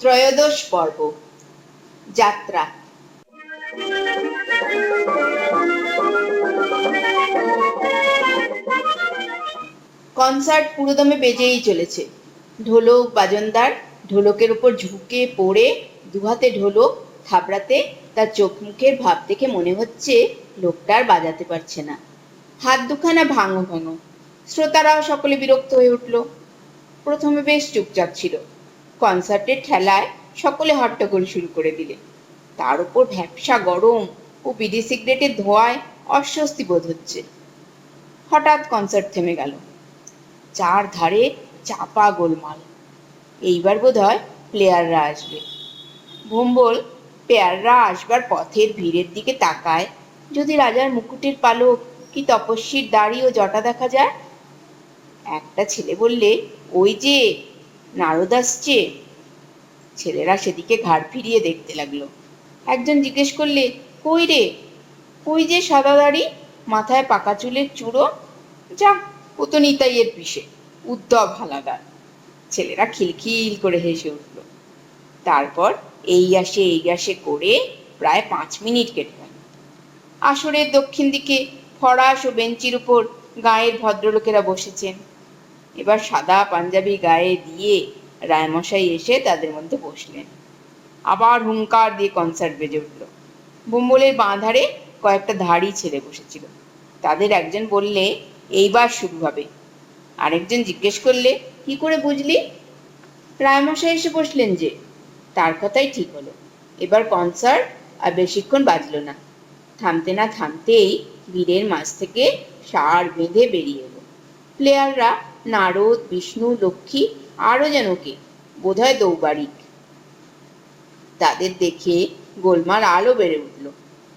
ত্রয়োদশ পর্ব, যাত্রা। কনসার্ট পুরোদমে বেজেই চলেছে। ঢোলক বাজনদার, ঢোলকের উপর ঝুঁকে পড়ে দুহাতে ঢোলক, থাবড়াতে তার চোখ মুখের ভাব দেখে মনে হচ্ছে লোকটা আর বাজাতে পারছে না। হাত দুখানা ভাঙো ভাঙো। শ্রোতারাও সকলে বিরক্ত হয়ে উঠল। প্রথমে বেশ চুপচাপ ছিল। কনসার্টের ঠেলায় সকলে হট্টগোল শুরু করে দিলে। তার উপর ভ্যাপসা গরম ও বিড়ি সিগারেটের ধোঁয়ায় অস্বস্তি বোধ হচ্ছে। হঠাৎ কনসার্ট থেমে গেল। চার ধারে চাপা গোলমাল। এইবার বোধ হয় প্লেয়াররা আসবে। ভোম্বল প্লেয়াররা আসবার পথের ভিড়ের দিকে তাকায়। যদি রাজার মুকুটের পালক কি তপস্বীর দাড়ি ও জটা দেখা যায়? একটা ছেলে বললে, ওই যে, নারদ আসছে। ছেলেরা সেদিকে ঘাড় ফিরিয়ে দেখতে লাগল। একজন জিজ্ঞেস করলে, কই রে? কই যে সাদা দাড়ি? মাথায় পাকা চুলের চূড়ো? যা ও তো নিতাইয়ের পিসে উদ্যব হালাদার। ছেলেরা খিলখিল করে হেসে উঠল। তারপর এই আসে এই আসে করে প্রায় পাঁচ মিনিট কেটে গেল আসরের দক্ষিণ দিকে ফরাস ও বেঞ্চির উপর গায়ের ভদ্রলোকেরা বসেছেন। এবার সাদা পাঞ্জাবি গায়ে দিয়ে রায়মশাই এসে তাদের মধ্যে বসলেন। আবার হুঙ্কার দিয়ে কনসার্ট বেজে উঠল। বোম্বলের বাঁ ধারে কয়েকটা ধাড়ি ছেড়ে বসেছিল। তাদের একজন বললে, এইবার শুরু হবে। আরেকজন জিজ্ঞেস করলে, কি করে বুঝলি? রায়মশাই এসে বসলেন যে তার কথাই ঠিক হলো। এবার কনসার্ট আর বেশিক্ষণ বাজলো না। থামতে না থামতেই বীরের মাঝ থেকে সার বেঁধে বেরিয়ে এলো। প্লেয়াররা নারদ, বিষ্ণু, লক্ষ্মী আরও যেন কে, বোধহয় দৌবারিক। তাদের দেখে গোলমাল আলো বেড়ে উঠল।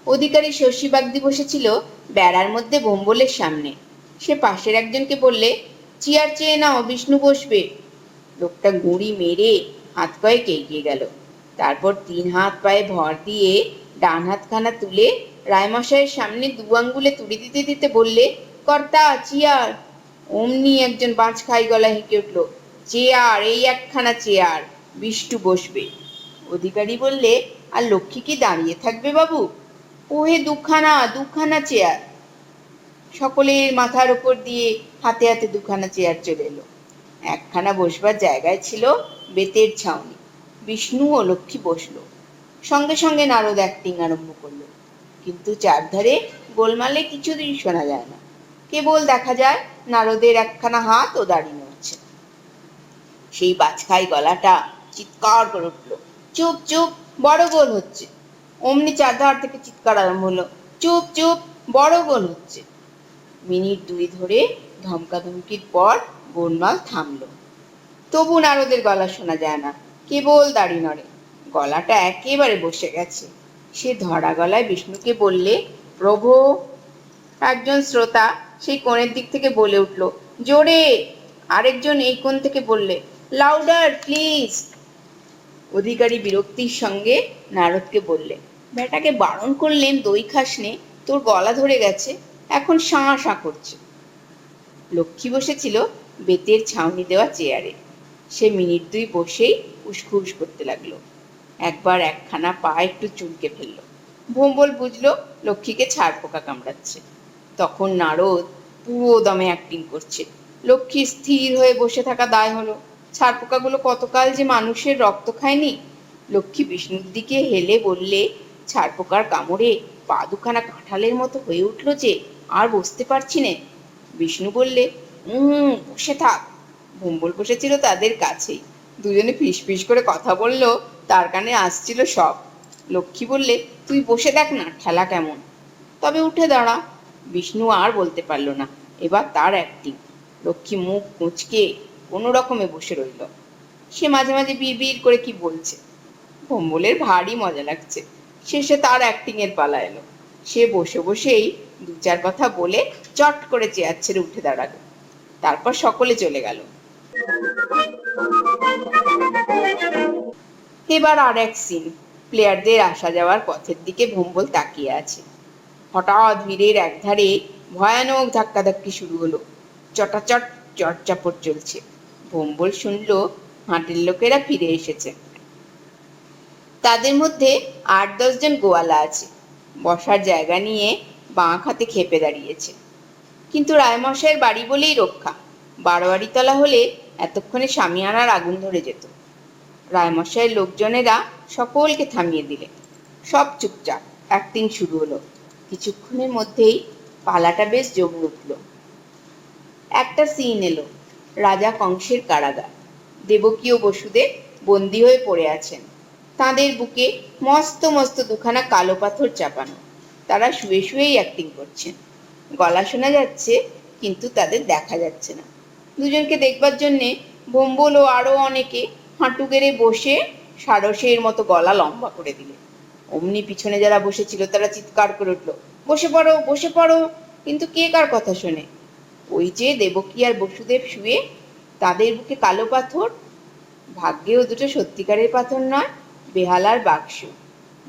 অধিকারী শশী বাগদি বসেছিল বেড়ার মধ্যে বোম্বলের সামনে। সে পাশের একজনকে বললে, চেয়ার চেয়ে নাও, বিষ্ণু বসবে। লোকটা গুঁড়ি মেরে হাত কয়েক এগিয়ে গেল। তারপর তিন হাত পায়ে ভর দিয়ে ডান হাতখানা তুলে রায়মশাইয়ের সামনে দু আঙ্গুলে তুড়ি দিতে দিতে বললে, কর্তা, চেয়ার। অমনি একজন বাঁচ খাই গলা হেঁকে উঠল, চেয়ার, এই একখানা চেয়ার, বিষ্টু বসবে। অধিকারী বললে, আর লক্ষ্মী কি দাঁড়িয়ে থাকবে বাবু? ওহে দুখানা দুখানা চেয়ার। সকলের মাথার উপর দিয়ে হাতে হাতে দুখানা চেয়ার চলে এলো। একখানা বসবার জায়গায় ছিল বেতের ছাউনি। বিষ্ণু ও লক্ষ্মী বসল। সঙ্গে সঙ্গে নারদ অ্যাক্টিং আরম্ভ করল। কিন্তু চারধারে গোলমালে কিছুদিন শোনা যায় না। কেবল দেখা যায় নারদের একখানা হাত ও দাড়ি নড়ছে। সেই বাজখাই গলাটা চিৎকার করে উঠল। চুপ চুপ, বড় গোল হচ্ছে। অমনি চারধার থেকে চিৎকার আরম্ভ হলো। চুপ চুপ, বড় গোল হচ্ছে। মিনিট দুই ধরে ধমকাধমকির পর গোলমাল থামলো। তবু নারদের গলা শোনা যায় না, কেবল দাড়ি নড়ে। গলাটা একেবারে বসে গেছে। সে ধরা গলায় বিষ্ণুকে বললে, প্রভু। একজন শ্রোতা সেই কোণের দিক থেকে বলে উঠল, জোরে। আরেকজন এই কোণ থেকে বললে, লাউডার, প্লিজ। অধিকারী বিরক্তির সঙ্গে নারদকে বললে, বেটাকে বারণ করলেন, দই খাস নে তোর গলা ধরে গেছে, এখন শাঁ শাঁ করছে। লক্ষ্মী বসেছিল বেতের ছাউনি দেওয়া চেয়ারে। সে মিনিট দুই বসেই উসখুস করতে লাগল। একবার একখানা পা একটু চুলকে ফেলল। ভোম্বল বুঝলো লক্ষ্মীকে ছাড় পোকা কামড়াচ্ছে। তখন নারদ পুরো দমে অ্যাক্টিং করছে। লক্ষ্মী স্থির হয়ে বসে থাকা দায় হলো। ছাড় পোকাগুলো কতকাল যে মানুষের রক্ত খায়নি। লক্ষ্মী বিষ্ণুর দিকে হেলে বললে, ছাড় পোকার কামড়ে পা দুখানা কাঁঠালের মতো হয়ে উঠল যে, আর বসতে পারছি নে। বিষ্ণু বললে হুম, বসে থাক। ভম্বল বসেছিল তাদের কাছেই। দুজনে ফিস ফিস করে কথা বলল, তার কানে আসছিল সব। লক্ষ্মী বললে, তুই বসে দেখ না ঠেলা কেমন? তবে উঠে দাঁড়া। বিষ্ণু আর বলতে পারল না। এবার তার অ্যাক্টিং লক্ষ্মী মুখ কুঁচকে কোনো রকমে বসে রইল। সে মাঝে মাঝে বিড় করে কি বলছে? ভম্বলের ভারী মজা লাগছে। শেষে তার অ্যাক্টিং এর পালা এলো। সে বসে বসেই দু চার কথা বলে চট করে চেয়ার ছেড়ে উঠে দাঁড়াল। তারপর সকলে চলে গেল। এবার আর এক সিন প্লেয়ারদের আসা যাওয়ার পথের দিকে ভম্বল তাকিয়ে আছে। হঠাৎ ভিড়ের একধারে ভয়ানক ধাক্কাধাক্কি শুরু হলো। চটাচট চটচাপট চলছে। ভম্বল শুনল, হাটের লোকেরা ফিরে এসেছে। তাদের মধ্যে আট দশজন গোয়ালা আছে। বসার জায়গা নিয়ে বাঁ হাতে খেপে দাঁড়িয়েছে। কিন্তু রায়মশাইয়ের বাড়ি বলেই রক্ষা। বারোয়ারিতলা হলে এতক্ষণে স্বামীয়ানার আগুন ধরে যেত। রায়মশাইয়ের লোকজনেরা সকলকে থামিয়ে দিলে। সব চুপচাপ, একদিন শুরু হলো। কিছুক্ষণের মধ্যেই পালাটা বেশ জমে উঠল। একটা সিন এলো, রাজা কংসের কারাগার। দেবকীয় বসুদের বন্দি হয়ে পড়ে আছেন। তাদের বুকে মস্ত মস্ত দুখানা কালো পাথর চাপানো। তারা শুয়ে শুয়েই অ্যাক্টিং করছেন। গলা শোনা যাচ্ছে, কিন্তু তাদের দেখা যাচ্ছে না। দুজনকে দেখবার জন্যে ভম্বল ও আরও অনেকে হাঁটু গেড়ে বসে সারসের মতো গলা লম্বা করে দিলে। অমনি পিছনে যারা বসেছিল, তারা চিৎকার করে উঠল, বসে পড়ো বসে পড়ো। কিন্তু কে কার কথা শোনে? ওই যে দেবকী আর বসুদেব শুয়ে তাদের বুকে কালো পাথর, ভাগ্যেও দুটো সত্যিকারের পাথর নয়, বেহালার বাক্স,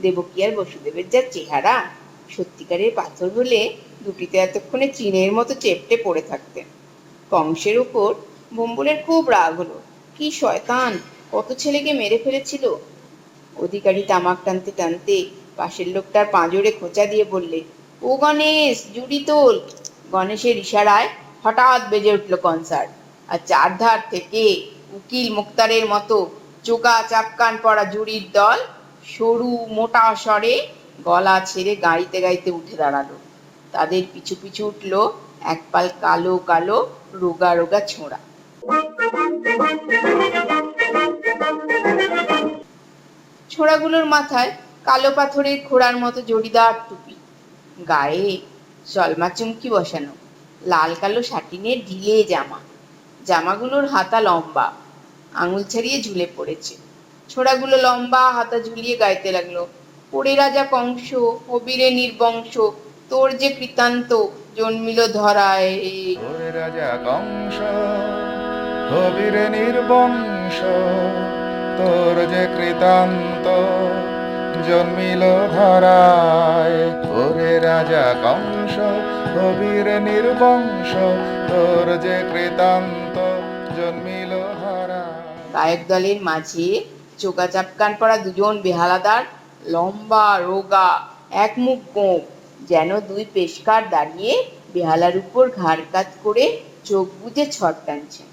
দেবকী আর বসুদেবের যা চেহারা। সত্যিকারের পাথর হলে দুটিতে এতক্ষণে চীনের মতো চেপটে পড়ে থাকতেন কংসের উপর ভম্বলের খুব রাগ হলো। কি শয়তান, কত ছেলেকে মেরে ফেলেছিল? অধিকারী তামাক টানতে টানতে পাশের লোকটার পাঁজরে খোঁচা দিয়ে বললে, ও গণেশ, জুড়ি তোল। গণেশের ইশারায় হঠাৎ বেজে উঠল কনসার্ট। আর চারধার থেকে উকিল মুক্তারের মতো চোকা চাপকান পড়া জুড়ির দল সরু মোটা স্বরে গলা ছেড়ে গাইতে গাইতে উঠে দাঁড়াল। তাদের পিছু পিছু উঠল এক পাল কালো কালো রোগা রোগা ছোঁড়া। ছোড়াগুলোর মাথায় কালো পাথরের খোড়ার মতো জড়িদার টুপি। গায়ে জলমা চুমকি বসানো, লাল কালো সাটিনের ঢিলে জামা। জামাগুলোর হাতা লম্বা, আঙুল ছাড়িয়ে ঝুলে পড়েছে। ছোড়াগুলো লম্বা হাতা ঝুলিয়ে গাইতে লাগল। পড়ে রাজা কংস অবিরে নির্বংশ তোর যে কৃতান্ত জন্মিল ধরায়। ওরে রাজা কংস কবিরে নির্বংশ তোর যে কৃতান্ত জন্মিল ধরায়। ওরে রাজা কংস কবির নির্বংশ তোর যে কৃতান্ত জন্মিল ধরায়। গায়ক দলের মাঝে চোকা চাপকান পড়া দুজন বেহালাদার লম্বা, রোগা এক মুখ গোঁপ যেন দুই পেশকার দাঁড়িয়ে বেহালার উপর ঘাড় কাত করে চোখ বুজে ছট টানছে।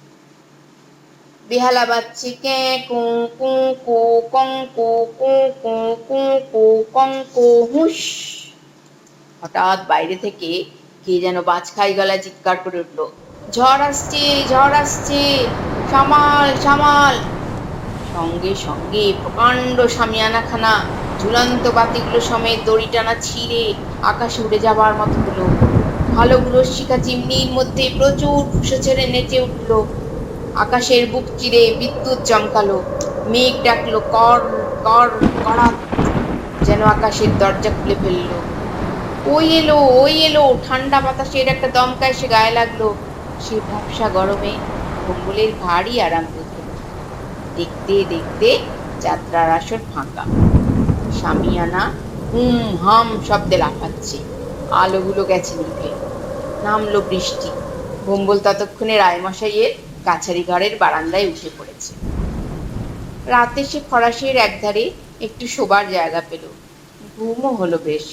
বেহালা বাজছে কে, কু কু কু, কং, কু কু কু কু কু, কং, কু হুস হঠাৎ বাইরে থেকে কে যেন বাজ খাই গলায় চিৎকার করে উঠল, ঝড় আসছে ঝড় আসছে, সামাল সামাল। সঙ্গে সঙ্গে প্রকাণ্ড সামিয়ানাখানা ঝুলন্ত বাতিগুলো সমেত দড়ি টানা ছিঁড়ে আকাশে উড়ে যাবার মতো হলো। ভালোগুলোর শিখা চিমনির মধ্যে প্রচুর ফুসে ছেড়ে নেচে উঠল। আকাশের বুক চিরে বিদ্যুৎ চমকালো। মেঘ ডাকলো, কর কর করাত যেন আকাশের দরজা খুলে ফেলল। ওই এলো ওই এলো। ঠান্ডা বাতাসের একটা দমকা এসে গায়ে লাগল। সে ভবসা গরমে ভম্বলের ভারী আরাম পেত দেখতে দেখতে যাত্রার আসর ফাঁকা। শামিয়ানা হুম, হাম শব্দে লাফাচ্ছে। আলোগুলো গেছে নিভে নামলো বৃষ্টি। ভোম্বল ততক্ষণে রায়মশাইয়ের কাছারি ঘরের বারান্দায় উঠে পড়েছে। রাতে সে ফরাসের একধারে একটু শোবার জায়গা পেল। ঘুমও হলো বেশ।